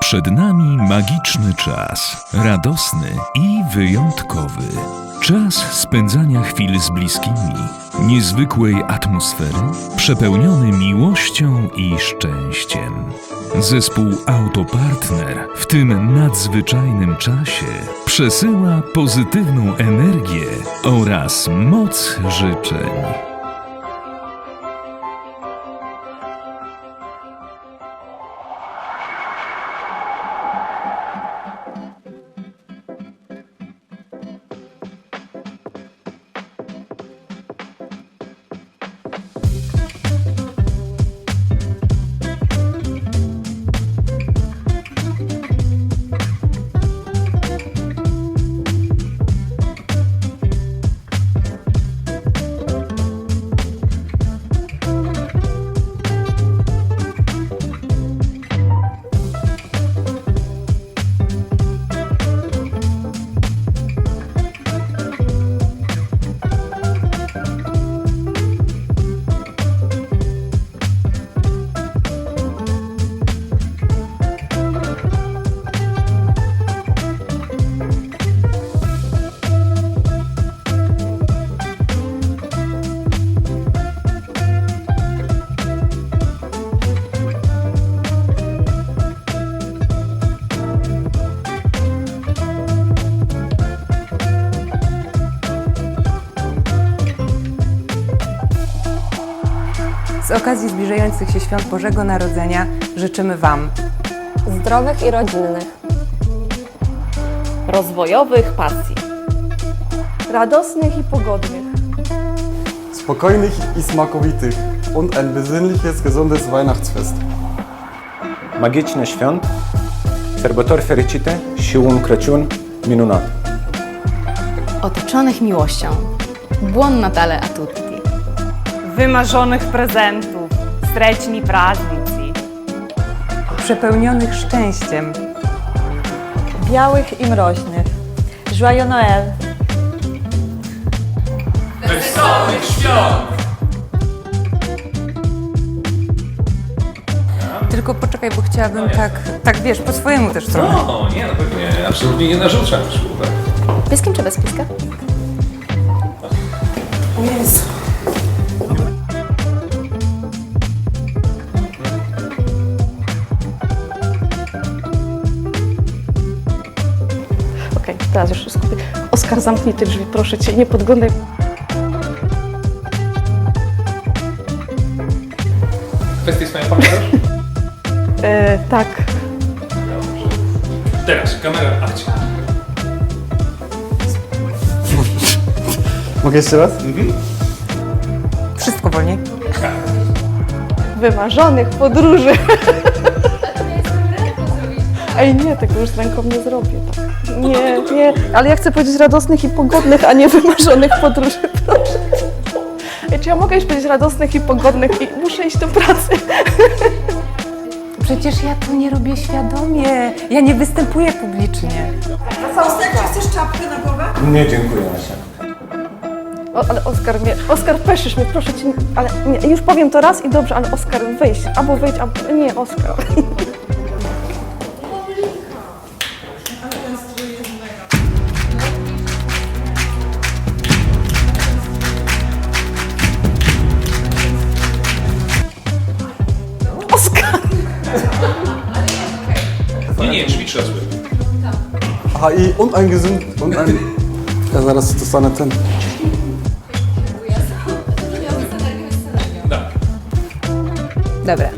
Przed nami magiczny czas, radosny i wyjątkowy. Czas spędzania chwil z bliskimi, niezwykłej atmosfery, przepełniony miłością i szczęściem. Zespół Autopartner w tym nadzwyczajnym czasie przesyła pozytywną energię oraz moc życzeń. Z okazji zbliżających się świąt Bożego Narodzenia życzymy Wam zdrowych i rodzinnych, rozwojowych pasji. radosnych i pogodnych, spokojnych i smakowitych und ein besinnliches, gesundes Weihnachtsfest. Magiczny świąt, sărbători fericite și un Crăciun minunat. otoczonych miłością. Buon Natale a tutti! Wymarzonych prezentów, srećni praznici. przepełnionych szczęściem, białych i mroźnych. Joyeux Noël! tylko poczekaj, bo chciałabym tak, tak wiesz, po swojemu też trochę. No, nie, no pewnie, absolutnie nie narzucam ślubem. Pieskiem czy bez pieska? Okej, teraz już skupię. Oskar, zamknij te drzwi, proszę cię, nie podglądaj. Kwestie swoją pamiętasz? E, tak, Teraz, kamera, akcja. Mogę jeszcze raz? Wszystko wolniej. wymarzonych podróży. Ej, nie, tego już z ręką nie zrobię. Tak. Nie, nie, ale ja chcę powiedzieć radosnych i pogodnych, a nie wymarzonych podróży, proszę. Ej, czy ja mogę już powiedzieć radosnych i pogodnych i muszę iść do pracy? Przecież ja to nie robię świadomie. Ja nie występuję publicznie. Nie, dziękuję Asia. O, ale Oskar mnie, Oskar, peszysz mnie, proszę cię, ale nie, już powiem to raz i dobrze, ale Oskar, wyjść, albo wyjdź, albo, nie, Oskar. Oskar! Aha, i und ein gesund und ein... Ja zaraz dostanę ten. Tak. Dobra.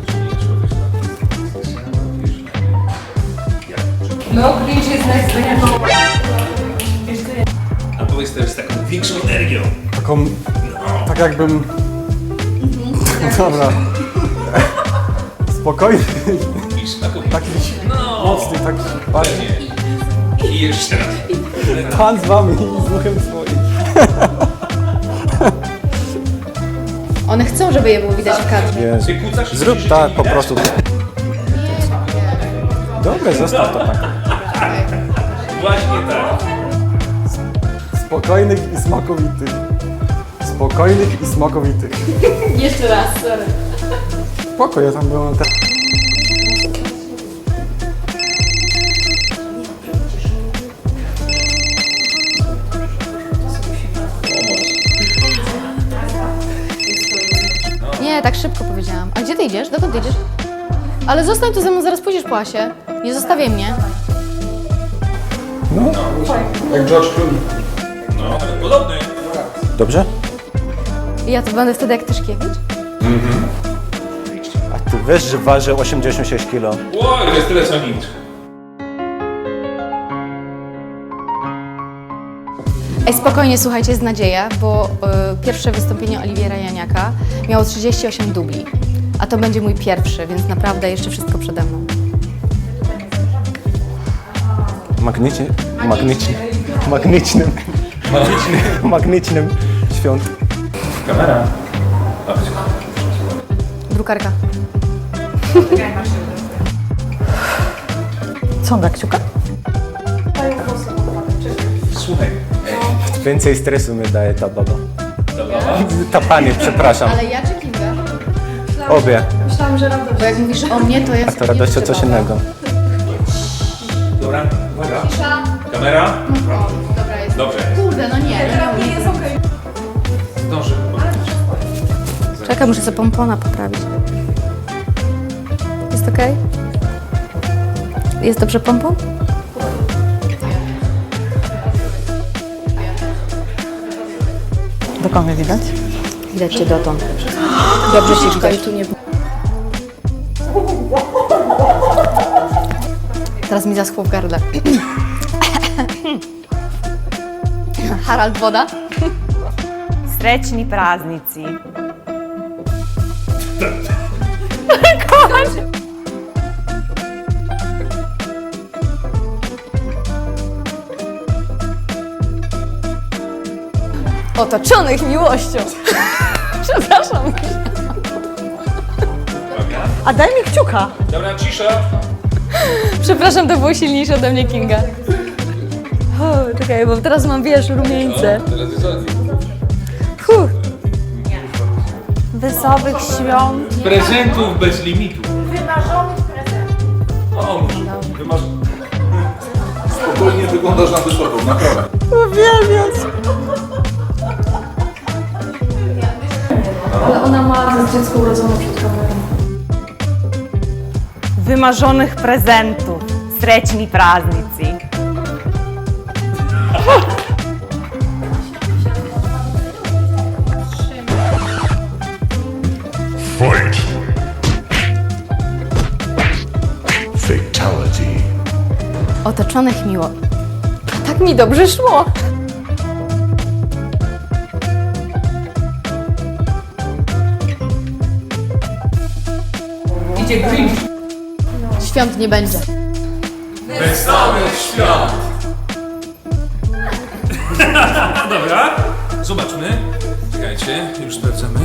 A powiedz teraz z taką większą energią. Taką... Tak jakbym... Dobra. Spokojny, I smakowity. taki No, mocny, taki bardziej... I jeszcze raz. Pan z wami i z duchem swoim. One chcą, żeby je było widać w kadrze. Jezu. Ty kłócasz? Zrób tak po prostu. Dobre, zostaw to tak. Właśnie tak. Spokojnych i smakowitych. Spokojnych i smakowitych. Jeszcze raz, sorry. Spoko, ja tam byłem... Te... idziesz? Dokąd idziesz? Ale zostań tu ze mną, zaraz pójdziesz po Asię. Nie zostawiaj mnie. Jak George Clooney. No, ale podobny. Dobrze? I ja to będę wtedy jak Tyszkiewicz? A ty wiesz, że waży 86 kg? Ło, jest tyle co nic. Ej, spokojnie, słuchajcie, jest nadzieja, bo y, pierwsze wystąpienie Oliwiera Janiaka miało 38 dubli. A to będzie mój pierwszy, więc naprawdę jeszcze wszystko przede mną. Magnicie, magniczny, magnicznym, magnicznym świąt. Kamera. Drukarka. Co on da kciuka? Słuchaj. Więcej stresu mi daje ta baba. Ta baba? Ta pani, przepraszam. Ale ja czy Kinga? Obie. Bo jak mówisz o mnie, to ja A to radość to coś innego. Dobra, uwaga. Kamera. Dobra, jest. Dobrze. Kurde, no nie. no nie. Zdążę. Czekaj, muszę sobie pompona poprawić. Jest okej? Jest dobrze pompon? Dokąd mnie widać? Widać cię dotąd. Dobrze się widać. tu nie Teraz mi zaschło w gardle. Harald woda? Srećni praznici. Otoczonych miłością. Przepraszam. A daj mi kciuka. Dobra, cisza. Przepraszam, to było silniejsze ode mnie Kinga. O, czekaj, bo teraz mam, wiesz, rumieńce. Teraz jest. Wesołych świąt. Prezentów bez limitu. Wymarzonych prezentów. O, wymasz... Spokojnie wyglądasz na wysoko, naprawdę. Ale ma dziecko urodzone przed kamerą. Wymarzonych prezentów. Srećni praznici. Otoczonych miło. Tak mi dobrze szło. Idzie Grinch. Świąt nie będzie. Wesołych świąt! Dobra, zobaczmy. Czekajcie, już sprawdzamy.